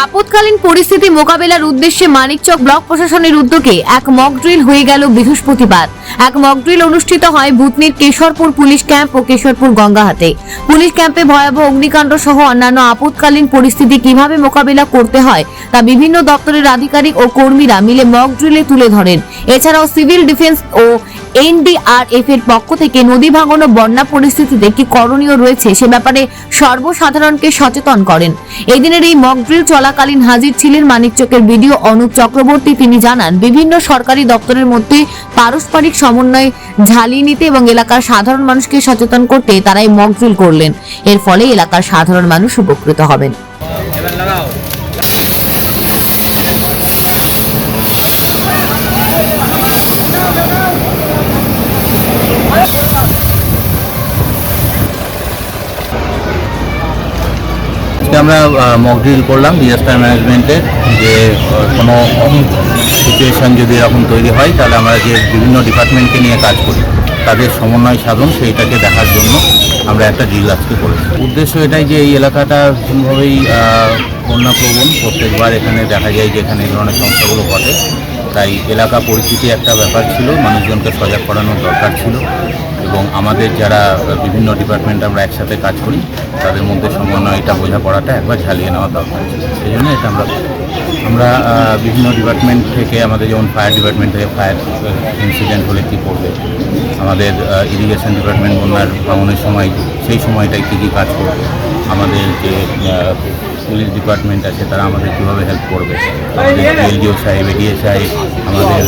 আপৎকালীন পরিস্থিতি মোকাবেলার উদ্দেশ্যে মানিকচক ব্লক প্রশাসনের উদ্যোগে এক মক ড্রিল হয়ে গেল বৃহস্পতিবার। এক মক ড্রিল অনুষ্ঠিত হয় ভূতনির কেশরপুর পুলিশ ক্যাম্প ও কেশরপুর গঙ্গাহাটে। পুলিশ ক্যাম্পে ভয়াবহ অগ্নিকাণ্ড সহ অন্যান্য আপৎকালীন পরিস্থিতি কীভাবে মোকাবিলা করতে হয়, তা বিভিন্ন দপ্তরের আধিকারিক ও কর্মীরা মিলে মক ড্রিলে তুলে ধরেন। এছাড়াও সিভিল ডিফেন্স ও এনডিআরএফ এর পক্ষ থেকে নদী ভাঙন ও বন্যা পরিস্থিতিতে কি করণীয় রয়েছে সে ব্যাপারে সর্বসাধারণকে সচেতন করেন। এদিনের এই মক ড্রিল চলাকালীন হাজির ছিলেন মানিকচকের বিডিও অনুপ চক্রবর্তী। তিনি জানান, বিভিন্ন সরকারি দপ্তরের মধ্যে পারস্পরিক সমন্বয় ঝালিয়ে নিতে এবং এলাকার সাধারণ মানুষকে সচেতন করতে তারাই মকজুল করলেন। এর ফলে এলাকার সাধারণ মানুষ উপকৃত হবেন। আজকে আমরা মক ড্রিল করলাম ডিজাস্টার ম্যানেজমেন্টের যে কোনো সিচুয়েশন যদি এরকম তৈরি হয়, তাহলে আমরা যে বিভিন্ন ডিপার্টমেন্টকে নিয়ে কাজ করি, তাদের সমন্বয় সাধন সেইটাকে দেখার জন্য আমরা একটা ড্রিল আজকে করেছি। উদ্দেশ্য এটাই যে এই এলাকাটা ভীষণভাবেই বন্যাপ্রবণ। প্রত্যেকবার এখানে দেখা যায় যে এখানে এই ধরনের সমস্যাগুলো ঘটে। তাই এলাকা পরিচিতি একটা ব্যাপার ছিল, মানুষজনকে সজাগ করানোর দরকার ছিল। এবং আমাদের যারা বিভিন্ন ডিপার্টমেন্ট আমরা একসাথে কাজ করি, তাদের মধ্যে সমন্বয় এটা বোঝাপড়াটা একবার ঝালিয়ে নেওয়া দরকার। সেই জন্য এটা আমরা আমরা বিভিন্ন ডিপার্টমেন্ট থেকে আমাদের যেমন ফায়ার ডিপার্টমেন্ট থেকে ফায়ার ইনসিডেন্ট হলে কী করবে, আমাদের ইরিগেশন ডিপার্টমেন্ট বন্যার ভাঙনের সময়, সেই সময়টায় কী কী কাজ করবে, আমাদের যে পুলিশ ডিপার্টমেন্ট আছে তারা আমাদের কীভাবে হেল্প করবে, আমাদের এলডিও সাহেব এডিএ সাহেব আমাদের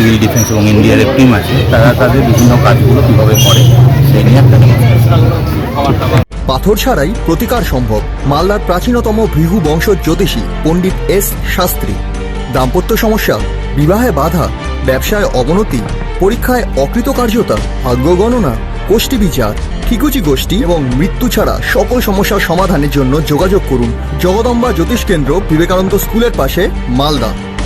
সিভিল ডিফেন্স এবং ইন্ডিয়ার টিম আছে, তারা তাদের বিভিন্ন কাজগুলো কীভাবে করে সেই নিয়ে একটা পাথর ছাড়াই প্রতিকার সম্ভব মালদার প্রাচীনতম ভৃহু বংশ জ্যোতিষী পণ্ডিত এস শাস্ত্রী। দাম্পত্য সমস্যা, বিবাহে বাধা, ব্যবসায় অবনতি, পরীক্ষায় অকৃতকার্যতা, ভাগ্য গণনা গোষ্ঠী বিচার ঠিকুচি গোষ্ঠী এবং মৃত্যু ছাড়া সকল সমস্যার সমাধানের জন্য যোগাযোগ করুন জগদম্বা জ্যোতিষ কেন্দ্র বিবেকানন্দ স্কুলের পাশে, Malda.